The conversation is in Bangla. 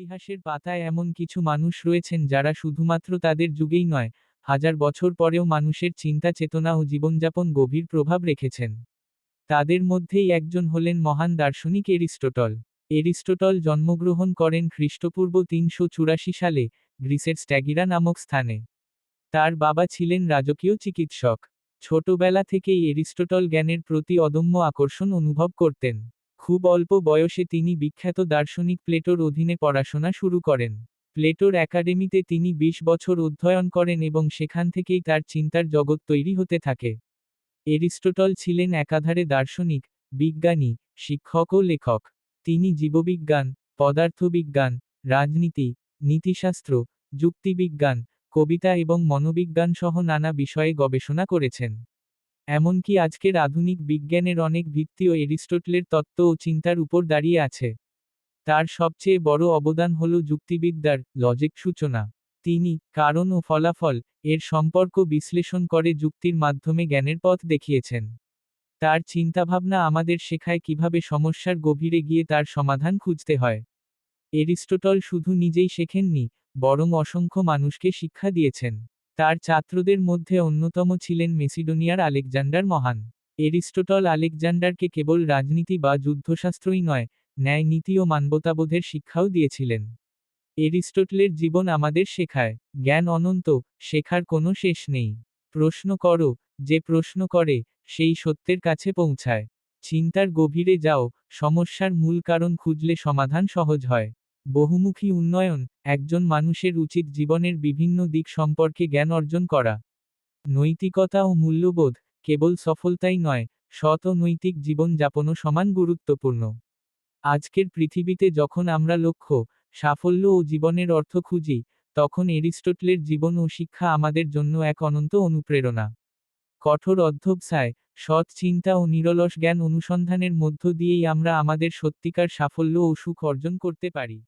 ইতিহাসের পাতায় এমন কিছু মানুষ রয়েছেন যারা শুধুমাত্র তাদের যুগেই নয়, হাজার বছর পরেও মানুষের চিন্তা, চেতনা ও জীবনযাপন গভীর প্রভাব রেখেছেন। তাদের মধ্যেই একজন হলেন মহান দার্শনিক এরিস্টোটল। এরিস্টোটল জন্মগ্রহণ করেন খ্রিস্টপূর্ব তিনশো চুরাশি সালে, গ্রিসের স্ট্যাগিরা নামক স্থানে। তার বাবা ছিলেন রাজকীয় চিকিৎসক। ছোটবেলা থেকেই এরিস্টোটল জ্ঞানের প্রতি অদম্য আকর্ষণ অনুভব করতেন। খুব অল্প বয়সে তিনি বিখ্যাত দার্শনিক প্লেটোর অধীনে পড়াশোনা শুরু করেন। প্লেটোর একাডেমিতে তিনি ২০ বছর অধ্যয়ন করেন এবং সেখান থেকেই তার চিন্তার জগৎ তৈরি হতে থাকে। এরিস্টোটল ছিলেন একাধারে দার্শনিক, বিজ্ঞানী, শিক্ষক ও লেখক। তিনি জীববিজ্ঞান, পদার্থবিজ্ঞান, রাজনীতি, নীতিশাস্ত্র, যুক্তিবিজ্ঞান, কবিতা এবং মনোবিজ্ঞান সহ নানা বিষয়ে গবেষণা করেছেন। এমনকি আজকের আধুনিক বিজ্ঞানের অনেক ভিত্তিও এরিস্টোটলের তত্ত্ব ও চিন্তার উপর দাঁড়িয়ে আছে। তার সবচেয়ে বড় অবদান হল যুক্তিবিদ্যার লজিক সূচনা। তিনি কারণ ও ফলাফল এর সম্পর্ক বিশ্লেষণ করে যুক্তির মাধ্যমে জ্ঞানের পথ দেখিয়েছেন। তার চিন্তাভাবনা আমাদের শেখায় কীভাবে সমস্যার গভীরে গিয়ে তার সমাধান খুঁজতে হয়। এরিস্টোটল শুধু নিজেই শেখেননি, বরং অসংখ্য মানুষকে শিক্ষা দিয়েছেন। তার ছাত্রদের মধ্যে অন্যতম ছিলেন মেসিডোনিয়ার আলেকজান্ডার মহান। এরিস্টোটল আলেকজান্ডারকে কেবল রাজনীতি বা যুদ্ধশাস্ত্রই নয়, ন্যায় নীতি ও মানবতাবোধের শিক্ষাও দিয়েছিলেন। এরিস্টোটলের জীবন আমাদের শেখায়, জ্ঞান অনন্ত, শেখার কোনো শেষ নেই। প্রশ্ন করো, যে প্রশ্ন করে, সেই সত্যের কাছে পৌঁছায়। চিন্তার গভীরে যাও, সমস্যার মূল কারণ খুঁজলে সমাধান সহজ হয়। বহুমুখী উন্নয়ন, একজন মানুষের উচিত জীবনের বিভিন্ন দিক সম্পর্কে জ্ঞান অর্জন করা। নৈতিকতা ও মূল্যবোধ, কেবল সফলতাই নয়, সৎ ও নৈতিক জীবনযাপনও সমান গুরুত্বপূর্ণ। আজকের পৃথিবীতে যখন আমরা লক্ষ্য, সাফল্য ও জীবনের অর্থ খুঁজি, তখন এরিস্টোটলের জীবন ও শিক্ষা আমাদের জন্য এক অনন্ত অনুপ্রেরণা। কঠোর অধ্যবসায়, সৎ চিন্তা ও নিরলস জ্ঞান অনুসন্ধানের মধ্য দিয়েই আমরা আমাদের সত্যিকার সাফল্য ও সুখ অর্জন করতে পারি।